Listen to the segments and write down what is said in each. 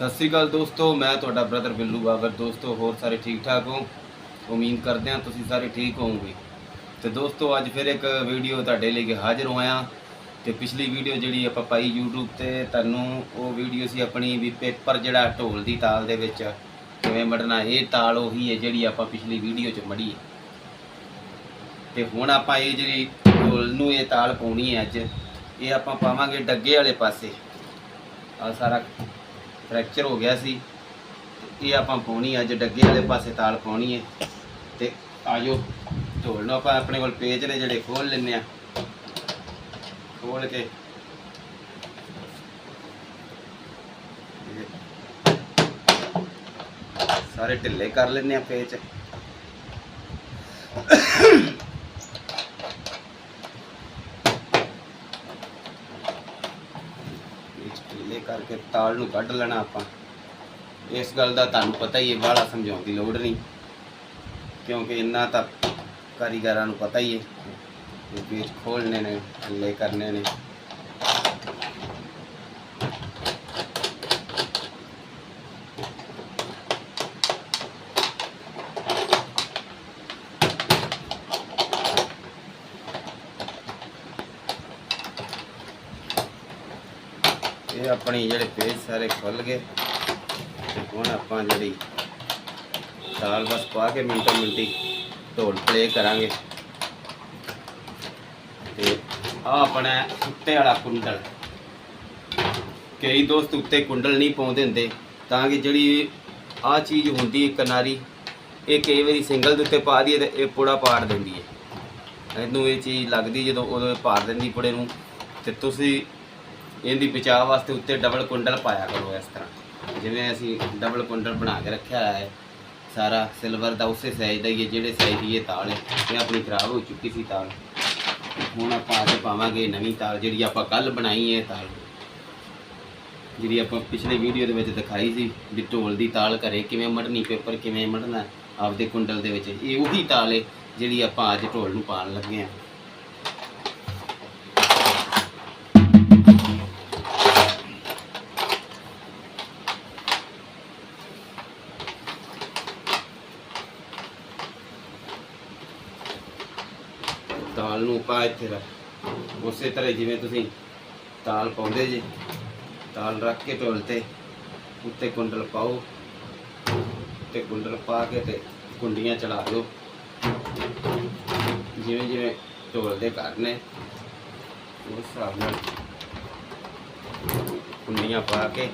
ਸਤਿ ਸ੍ਰੀ ਅਕਾਲ ਦੋਸਤੋ, ਮੈਂ ਤੁਹਾਡਾ ਬ੍ਰਦਰ ਬਿੱਲੂ ਬਾਗਰ। ਦੋਸਤੋ, ਹੋਰ ਸਾਰੇ ਠੀਕ ਠਾਕ ਹੋ? ਉਮੀਦ ਕਰਦੇ ਹਾਂ ਤੁਸੀਂ ਸਾਰੇ ਠੀਕ ਹੋਵੋਗੇ। ਤੇ ਦੋਸਤੋ, ਅੱਜ ਫਿਰ ਇੱਕ ਵੀਡੀਓ ਤੁਹਾਡੇ ਲਈ ਹਾਜ਼ਰ ਹੋਇਆ। ਤੇ ਪਿਛਲੀ ਵੀਡੀਓ ਜਿਹੜੀ ਆਪਾਂ ਪਾਈ YouTube ਤੇ, ਤੁਹਾਨੂੰ ਉਹ ਵੀਡੀਓ ਸੀ ਆਪਣੀ ਵੀ ਪੇਪਰ ਜਿਹੜਾ ਢੋਲ ਦੀ ਤਾਲ ਦੇ ਵਿੱਚ ਕਿਵੇਂ ਮੜਨਾ, ਇਹ ਤਾਲ ਉਹੀ ਹੈ ਜਿਹੜੀ ਆਪਾਂ ਪਿਛਲੀ ਵੀਡੀਓ 'ਚ ਮੜੀ ਹੈ। ਤੇ ਹੁਣ ਆਪਾਂ ਇਹ ਜਿਹੜੀ ਢੋਲ ਨੂੰ ਇਹ ਤਾਲ ਪਾਉਣੀ ਹੈ ਅੱਜ, ਇਹ ਆਪਾਂ ਪਾਵਾਂਗੇ ਡੱਗੇ ਵਾਲੇ ਪਾਸੇ। ਆ ਸਾਰਾ ਫ੍ਰੈਕਚਰ ਹੋ ਗਿਆ ਸੀ ਇਹ ਆਪਾਂ ਪਾਉਣੀ ਅੱਜ ਡੱਗੇ ਵਾਲੇ ਪਾਸੇ ਤਾਲ ਪਾਉਣੀ ਹੈ ਤੇ ਆਜੋ, ਢੋਲ ਨੂੰ ਆਪਾਂ ਆਪਣੇ ਕੋਲ ਪੇਜ ਨੇ ਜਿਹੜੇ ਖੋਲ ਲੈਨੇ ਆ। ਖੋਲ ਕੇ। ਸਾਰੇ ਢਿੱਲੇ ਕਰ ਲੈਨੇ ਆ ਪੇਜ। ਤਾਲ ਨੂੰ ਕੱਢ ਲੈਣਾ ਆਪਾਂ। ਇਸ ਗੱਲ ਦਾ ਤੁਹਾਨੂੰ ਪਤਾ ਹੀ ਹੈ, ਬਾਹਲਾ ਸਮਝਾਉਣ ਦੀ ਲੋੜ ਨਹੀਂ। ਕਿਉਂਕਿ ਇੰਨਾ ਤਾਂ ਕਾਰੀਗਰਾਂ ਨੂੰ ਪਤਾ ਹੀ ਹੈ ਇਹ ਖੋਲਣੇ ਨੇ ਢਿੱਲੇ ਕਰਨੇ ਨੇ। ਇਹ ਆਪਣੀ ਜਿਹੜੇ ਪੇਜ ਸਾਰੇ ਖੁੱਲ ਗਏ ਤੇ ਹੁਣ ਆਪਾਂ ਜਿਹੜੀ ਦਾਲ ਬਸ ਪਾ ਕੇ ਮਿੰਟੋ ਮਿੰਟੀ ਢੋਲ ਪਲੇ ਕਰਾਂਗੇ। ਤੇ ਆ ਆਪਣਾ ਉੱਤੇ ਵਾਲਾ ਕੁੰਡਲ। ਕਈ ਦੋਸਤ ਉੱਤੇ ਕੁੰਡਲ ਨਹੀਂ ਪਾਉਂਦੇ ਹੁੰਦੇ, ਤਾਂ ਕਿ ਜਿਹੜੀ ਆ ਚੀਜ਼ ਹੁੰਦੀ ਹੈ ਕਿਨਾਰੀ ਇਹ ਕਈ ਵਾਰੀ ਸਿੰਗਲ ਦੇ ਉੱਤੇ ਪਾ ਦਈਏ ਤੇ ਇਹ ਪੁੜਾ ਪਾੜ ਦਿੰਦੀ ਹੈ। ਇਹਨੂੰ ਇਹ ਚੀਜ਼ ਲੱਗਦੀ ਜਦੋਂ ਉਦੋਂ ਪਾੜ ਦਿੰਦੀ ਪੁੜੇ ਨੂੰ, ਤੇ ਤੁਸੀਂ ਇਹਦੀ ਬਚਾਅ ਵਾਸਤੇ ਉੱਤੇ ਡਬਲ ਕੁੰਡਲ ਪਾਇਆ ਕਰੋ ਇਸ ਤਰ੍ਹਾਂ। ਜਿਵੇਂ ਅਸੀਂ ਡਬਲ ਕੁੰਡਲ ਬਣਾ ਕੇ ਰੱਖਿਆ ਹੋਇਆ ਹੈ, ਸਾਰਾ ਸਿਲਵਰ ਦਾ ਉਸੇ ਸਾਈਜ਼ ਦਾ ਹੀ ਹੈ, ਜਿਹੜੇ ਸਾਈਜ਼ ਦੀ ਇਹ ਤਾਲ ਹੈ, ਇਹ ਆਪਣੀ ਖਰਾਬ ਹੋ ਚੁੱਕੀ ਸੀ ਤਾਲ। ਹੁਣ ਆਪਾਂ ਅੱਜ ਪਾਵਾਂਗੇ ਨਵੀਂ ਤਾਲ, ਜਿਹੜੀ ਆਪਾਂ ਕੱਲ ਬਣਾਈ ਹੈ ਤਾਲ। ਜਿਹੜੀ ਆਪਾਂ ਪਿਛਲੇ ਵੀਡੀਓ ਦੇ ਵਿੱਚ ਦਿਖਾਈ ਸੀ ਵੀ ਢੋਲ ਦੀ ਤਾਲ ਘਰੇ ਕਿਵੇਂ ਮੜਨੀ ਪੇਪਰ ਕਿਵੇਂ ਮੜਨਾ ਆਪਦੇ ਕੁੰਡਲ ਦੇ ਵਿੱਚ। ਇਹ ਉਹੀ ਤਾਲ ਹੈ ਜਿਹੜੀ ਆਪਾਂ ਅੱਜ ਢੋਲ ਨੂੰ ਪਾਉਣ ਲੱਗੇ ਹਾਂ। ਤਾਲ ਨੂੰ ਪਾ ਇੱਥੇ ਰੱਖ। ਉਸੇ ਤਰ੍ਹਾਂ ਜਿਵੇਂ ਤੁਸੀਂ ਤਾਲ ਪਾਉਂਦੇ ਜੀ ਤਾਲ ਰੱਖ ਕੇ ਢੋਲ ਤੇ, ਉੱਤੇ ਕੁੰਡਲ ਪਾਓ, ਤੇ ਕੁੰਡਲ ਪਾ ਕੇ ਤੇ ਕੁੰਡੀਆਂ ਚਲਾ ਦਿਓ। ਜਿਵੇਂ ਜਿਵੇਂ ਢੋਲ ਦੇ ਘਰ ਨੇ, ਉਸ ਹਿਸਾਬ ਨਾਲ ਕੁੰਡੀਆਂ ਪਾ ਕੇ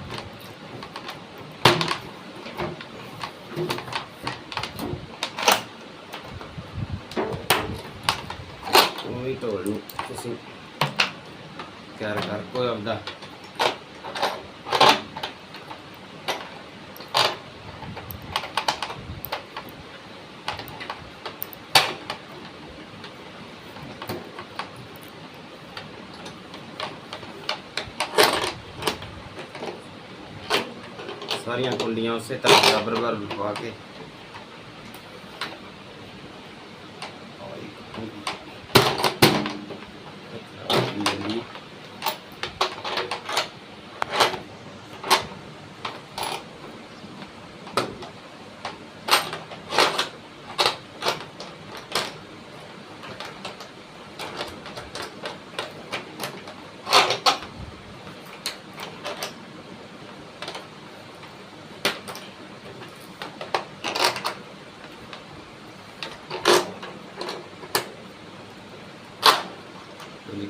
ਉਹੀ ਢੋਲ ਨੂੰ ਤੁਸੀਂ ਤਿਆਰ ਕਰ, ਕੋਈ ਆਪਦਾ। ਸਾਰੀਆਂ ਕੁੰਡੀਆਂ ਉਸੇ ਤਰ੍ਹਾਂ ਬਰਾਬਰ ਬਰਾਬਰ ਪਾ ਕੇ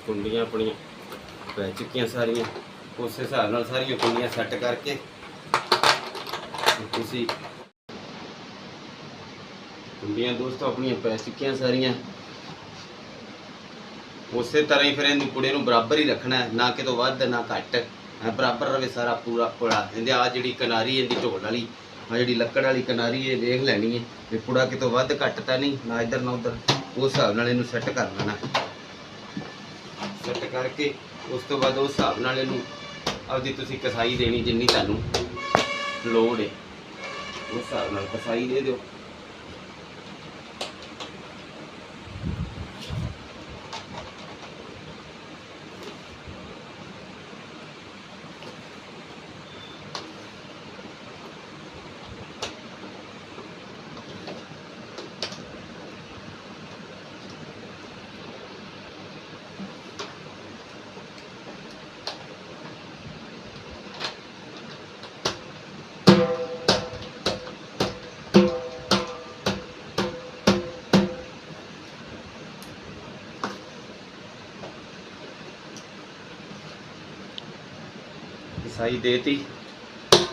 ਕੁੰਡੀਆਂ ਆਪਣੀਆਂ ਪੈ ਚੁੱਕੀਆਂ ਸਾਰੀਆਂ। ਉਸ ਹਿਸਾਬ ਨਾਲ ਸਾਰੀਆਂ ਕੁੰਡੀਆਂ ਸੈੱਟ ਕਰਕੇ ਤੁਸੀਂ ਕੁੰਡੀਆਂ ਦੋਸਤੋ ਆਪਣੀਆਂ ਪੈ ਚੁੱਕੀਆਂ ਸਾਰੀਆਂ। ਉਸੇ ਤਰ੍ਹਾਂ ਹੀ ਫਿਰ ਇਹਨੂੰ ਕੁੜੇ ਨੂੰ ਬਰਾਬਰ ਹੀ ਰੱਖਣਾ ਹੈ। ਨਾ ਕਿਤੋਂ ਵੱਧ, ਨਾ ਘੱਟ। ਐ ਬਰਾਬਰ ਰਵੇ ਸਾਰਾ ਪੂਰਾ ਪੁੜਾ ਇਹਦੇ ਆ ਜਿਹੜੀ ਕਿਨਾਰੀ, ਇਹਦੀ ਢੋਲ ਵਾਲੀ ਆ ਜਿਹੜੀ ਲੱਕੜ ਵਾਲੀ ਕਿਨਾਰੀ ਇਹ ਦੇਖ ਲੈਣੀ ਹੈ। ਵੀ ਪੁੜਾ ਕਿਤੋਂ ਵੱਧ, ਘੱਟ ਤਾਂ ਨਹੀਂ, ਨਾ ਇੱਧਰ ਨਾ ਉੱਧਰ। ਉਸ ਹਿਸਾਬ ਨਾਲ ਇਹਨੂੰ ਸੈੱਟ ਕਰ ਲੈਣਾ। ਸੈੱਟ ਕਰਕੇ ਉਸ ਤੋਂ ਬਾਅਦ ਉਸ ਹਿਸਾਬ ਨਾਲ ਇਹਨੂੰ ਆਪਦੀ ਤੁਸੀਂ ਕਸਾਈ ਦੇਣੀ ਜਿੰਨੀ ਤੁਹਾਨੂੰ ਲੋੜ ਹੈ। ਉਸ ਹਿਸਾਬ ਨਾਲ ਕਸਾਈ ਦੇ ਦਿਓ। ਸਾਈ ਦੇਤੀ।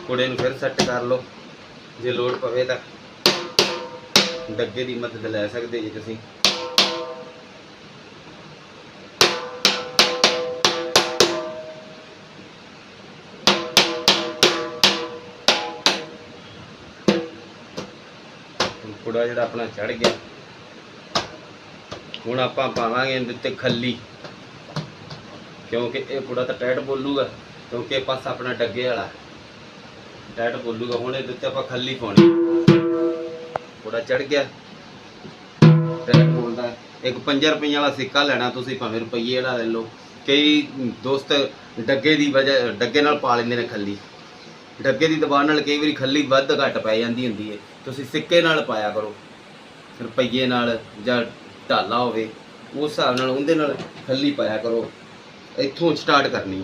ਕੁੜੇ ਨੂੰ ਫਿਰ ਸੈੱਟ ਕਰ ਲਓ। ਜੇ ਲੋੜ ਪਵੇ ਤਾਂ ਡੱਗੇ ਦੀ ਮਦਦ ਲੈ ਸਕਦੇ ਜੀ ਤੁਸੀਂ। ਕੁੜਾ ਜਿਹੜਾ ਆਪਣਾ ਚੜ ਗਿਆ। ਹੁਣ ਆਪਾਂ ਪਾਵਾਂਗੇ ਇਹਦੇ ਉੱਤੇ ਖੱਲੀ। ਕਿਉਂਕਿ ਇਹ ਕੁੜਾ ਤਾਂ ਟਾਈਟ ਬੋਲੂਗਾ। ਕਿਉਂਕਿ ਇਹ ਪਾਸਾ ਆਪਣਾ ਡੱਗੇ ਵਾਲਾ। ਡੈਟ ਬੋਲੂਗਾ, ਹੁਣ ਇਹਦੇ ਉੱਤੇ ਆਪਾਂ ਖੱਲੀ ਪਾਉਣੀ। ਕੁੜਾ ਚੜ ਗਿਆ। ਡੈਟ ਬੋਲਦਾ, ਇੱਕ 5 ਰੁਪਈਆ ਵਾਲਾ ਸਿੱਕਾ ਲੈਣਾ ਤੁਸੀਂ ਭਾਵੇਂ ਰੁਪਈਏ ਵਾਲਾ ਲੈ ਲਓ। ਕਈ ਦੋਸਤ ਡੱਗੇ ਦੀ ਵਜ੍ਹਾ, ਡੱਗੇ ਨਾਲ ਪਾ ਲੈਂਦੇ ਨੇ ਖੱਲੀ। ਡੱਗੇ ਦੀ ਦਬਾਅ ਨਾਲ ਕਈ ਵਾਰੀ ਖੱਲੀ ਵੱਧ ਘੱਟ ਪੈ ਜਾਂਦੀ ਹੁੰਦੀ ਹੈ ਤੁਸੀਂ ਸਿੱਕੇ ਨਾਲ ਪਾਇਆ ਕਰੋ। ਰੁਪਈਏ ਨਾਲ ਜਾਂ ਢਾਲਾ ਹੋਵੇ, ਉਸ ਹਿਸਾਬ ਨਾਲ ਉਹਦੇ ਨਾਲ ਖੱਲੀ ਪਾਇਆ ਕਰੋ। ਇੱਥੋਂ ਸਟਾਰਟ ਕਰਨੀ।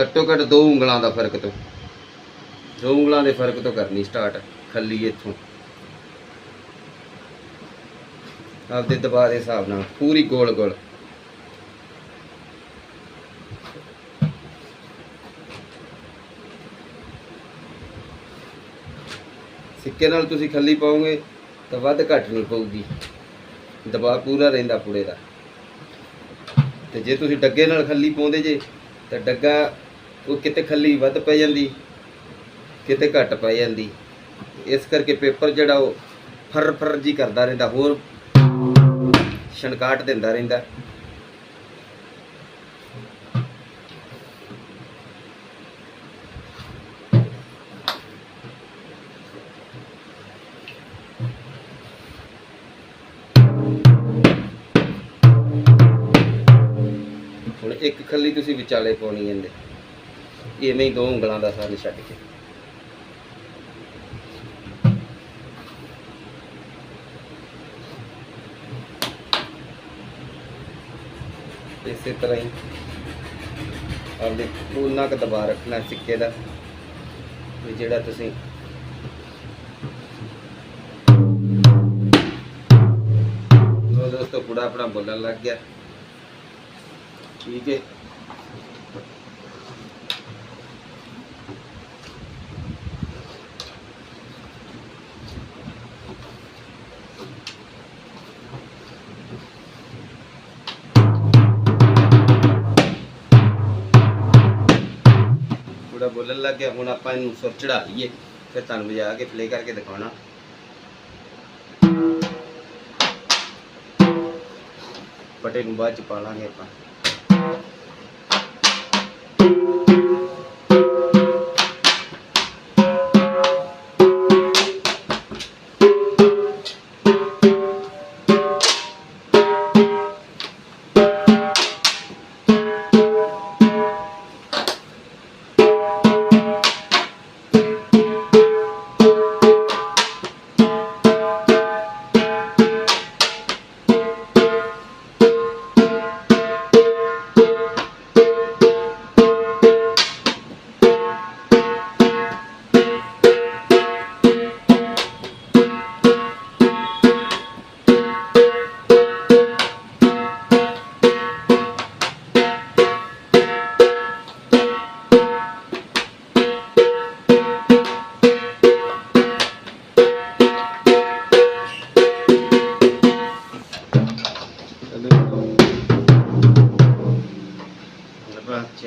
ਘੱਟੋ ਘੱਟ ਦੋ ਉਂਗਲਾਂ ਦਾ ਫ਼ਰਕ ਤੋਂ। ਦੋ ਉਂਗਲਾਂ ਦੇ ਫ਼ਰਕ ਤੋਂ ਕਰਨੀ ਸਟਾਰਟ ਖੱਲੀ ਇੱਥੋਂ। ਆਪਦੇ ਦਬਾਅ ਦੇ ਹਿਸਾਬ ਨਾਲ, ਪੂਰੀ ਗੋਲ ਗੋਲ। ਸਿੱਕੇ ਨਾਲ ਤੁਸੀਂ ਖੱਲੀ ਪਾਓਗੇ, ਤਾਂ ਵੱਧ ਘੱਟ ਨਹੀਂ ਪਊਗੀ। ਦਬਾਅ ਪੂਰਾ ਰਹਿੰਦਾ ਪੂਰੇ ਦਾ। ਤੇ ਜੇ ਤੁਸੀਂ ਡੱਗੇ ਨਾਲ ਖੱਲੀ ਪਾਉਂਦੇ ਜੇ, ਤਾਂ ਡੱਗਾ ਉਹ ਕਿਤੇ ਖੱਲੀ ਵੱਧ ਪੈ ਜਾਂਦੀ, ਕਿਤੇ ਘੱਟ ਪੈ ਜਾਂਦੀ। ਇਸ ਕਰਕੇ ਪੇਪਰ ਜਿਹੜਾ ਉਹ ਫਰ ਫਰ ਜੀ ਕਰਦਾ ਰਹਿੰਦਾ, ਹੋਰ ਛਣਕਾਟ ਦਿੰਦਾ ਰਹਿੰਦਾ। ਹੁਣ ਇੱਕ ਖੱਲੀ ਤੁਸੀਂ ਵਿਚਾਲੇ ਪਾਉਣੀ ਇਹਦੇ। ਇਵੇਂ ਹੀ ਦੋ ਉਂਗਲਾਂ ਦਾ ਸਾਰ ਛੱਡ ਕੇ। ਇਸੇ ਤਰ੍ਹਾਂ ਹੀ ਆਪਦੇ ਪੂਨਾ ਕ ਦਬਾ ਰੱਖਣਾ ਸਿੱਕੇ ਦਾ, ਵੀ ਜਿਹੜਾ ਤੁਸੀਂ ਲੋ ਦੋਸਤੋ ਪੂੜਾ ਆਪਣਾ ਬੋਲਣ ਲੱਗ ਗਿਆ। ਠੀਕ ਹੈ। ਪੂੜਾ ਲੱਗ ਗਿਆ, ਹੁਣ ਆਪਾਂ ਇਹਨੂੰ ਸੁਰ ਚੜਾ ਲਈਏ, ਫਿਰ ਤੁਹਾਨੂੰ ਵਜਾ ਕੇ ਪਲੇ ਕਰਕੇ ਦਿਖਾਉਣਾ। ਪਟੇ ਨੂੰ ਬਾਅਦ ਚ ਪਾ ਲਾਂਗੇ ਆਪਾਂ।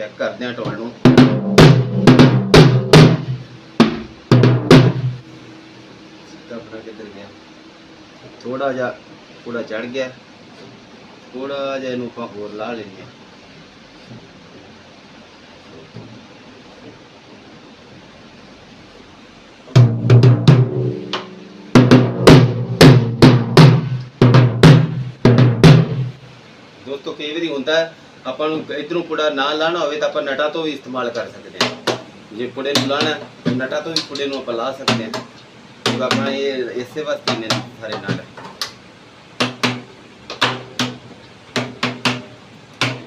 ਚੈੱਕ ਕਰਦੇ ਹਾਂ ਟੋਲ ਨੂੰ। ਸਿੱਧਾ ਆਪਣਾ ਕਿੱਧਰ ਗਿਆ। ਥੋੜਾ ਜਿਹਾ ਪੂੜਾ ਚੜ ਗਿਆ। ਥੋੜਾ ਜਿਹਾ ਇਹਨੂੰ ਆਪਾਂ ਹੋਰ ਲਾ ਲੈਂਦੇ ਹਾਂ। ਦੋਸਤੋ ਕਈ ਵਾਰੀ ਹੁੰਦਾ ਹੈ, ਆਪਾਂ ਨੂੰ ਇਧਰੋਂ ਪੁੜਾ ਨਾ ਲਾਣਾ ਹੋਵੇ ਤਾਂ ਆਪਾਂ ਨਟਾ ਤੋਂ ਵੀ ਇਸਤੇਮਾਲ ਕਰ ਸਕਦੇ ਹਾਂ। ਜੇ ਪੁੜੇ ਨੂੰ ਲਾਣਾ ਨਟਾ ਤੋਂ ਵੀ ਪੁੜੇ ਨੂੰ ਆਪਾਂ ਲਾ ਸਕਦੇ ਹਾਂ। ਤੇ ਆਪਣਾ ਇਹ ਇਸੇ ਵਾਸਤੇ ਨੇ ਸਾਰੇ ਨਾਲ।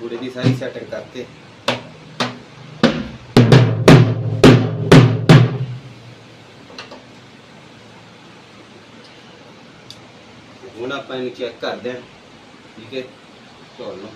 ਪੁੜੇ ਦੀ ਸਾਰੀ ਸੈਟਿੰਗ ਕਰਕੇ। ਹੁਣ ਆਪਾਂ ਇਹਨੂੰ ਚੈੱਕ ਕਰਦੇ ਹਾਂ। ਠੀਕ ਹੈ? ਤੁਹਾਨੂੰ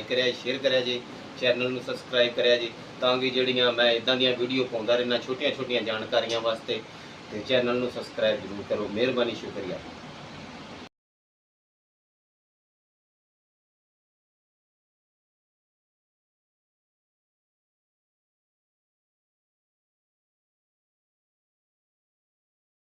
ਲਾਈਕ ਕਰਿਆ ਸ਼ੇਅਰ ਕਰਿਆ ਜੀ ਚੈਨਲ ਨੂੰ ਸਬਸਕ੍ਰਾਈਬ ਕਰਿਆ ਜੀ, ਤਾਂ ਕਿ ਜਿਹੜੀਆਂ ਮੈਂ ਇਦਾਂ ਦੀਆਂ ਵੀਡੀਓ ਪਾਉਂਦਾ ਰਹਿਣਾ ਛੋਟੀਆਂ ਛੋਟੀਆਂ ਜਾਣਕਾਰੀਆਂ ਵਾਸਤੇ, ਤੇ ਚੈਨਲ ਨੂੰ ਸਬਸਕ੍ਰਾਈਬ ਜ਼ਰੂਰ ਕਰੋ। ਮਿਹਰਬਾਨੀ, ਸ਼ੁਕਰੀਆ।